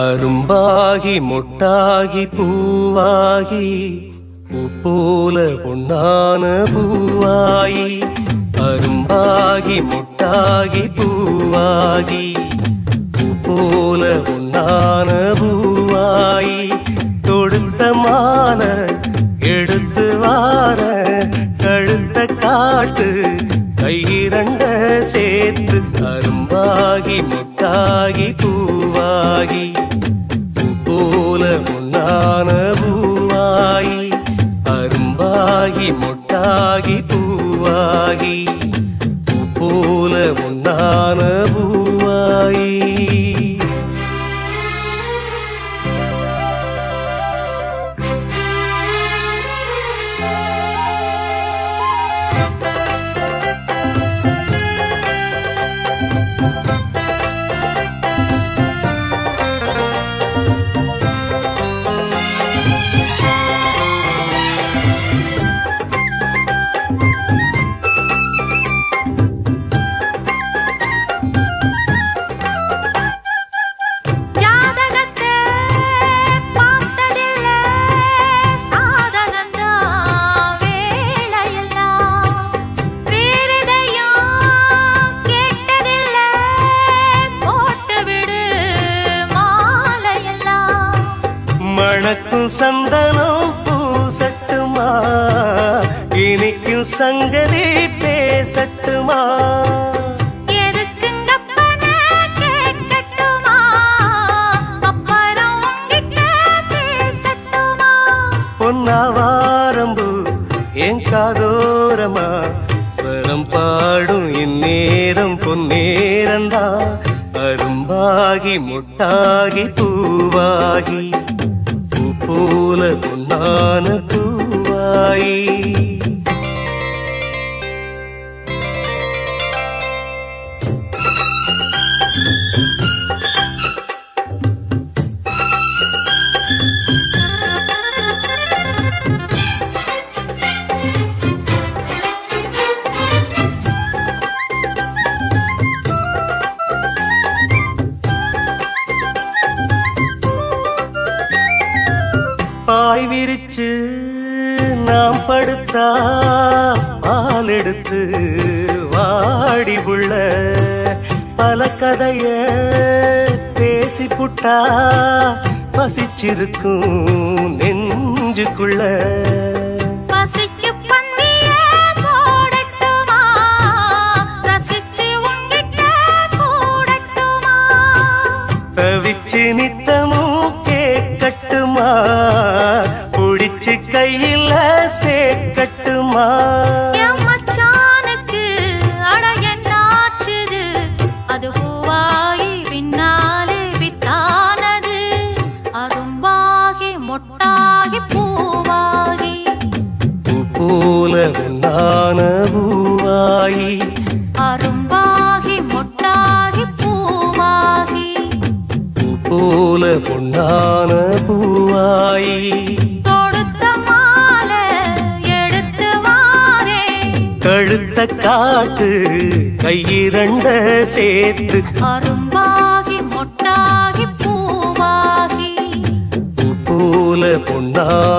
அரும்பாகி முட்டாகி பூவாகி பூ பொன்னான பூவாயி அரும்பாகி முட்டாகி பூவாகி பூ பொன்னான பூவாயி தொடுத்த மாலை எடுத்து வார கழுத்த காட்டு கையிரண்ட சேர்த்து அரும்பாகி முட்டாகி பூவாகி. மணக்கும் சந்தனம் பூசட்டுமா? இனிக்கும் சங்கதி பேசட்டுமா? பொன்னாவாரம்பு என் காதோரமா? ஸ்வரம் பாடும் இந்நேரம் பொன்னேரந்தா. அரும்பாகி முட்டாகி பூவாகி. போல பொன்னான பூவாயி. பாய் விரிச்சு நாம் படுத்தா பால் எடுத்து வாடி புள்ள. பல கதைய பேசி புட்டா பசிச்சிருக்கும் நெஞ்சுக்குள்ள. தவிச்சு நித்தமும் பூவாகி பூ போல உன்னான பூவாயி அரும்பாகி மொட்டாகி பூவாகி. போல பொன்னான பூவாயி கழுத்த காட்டு கையிரண்ட சேர்த்து அரும்பாகி மொட்டாகி பூவாகி. போல பொன்னான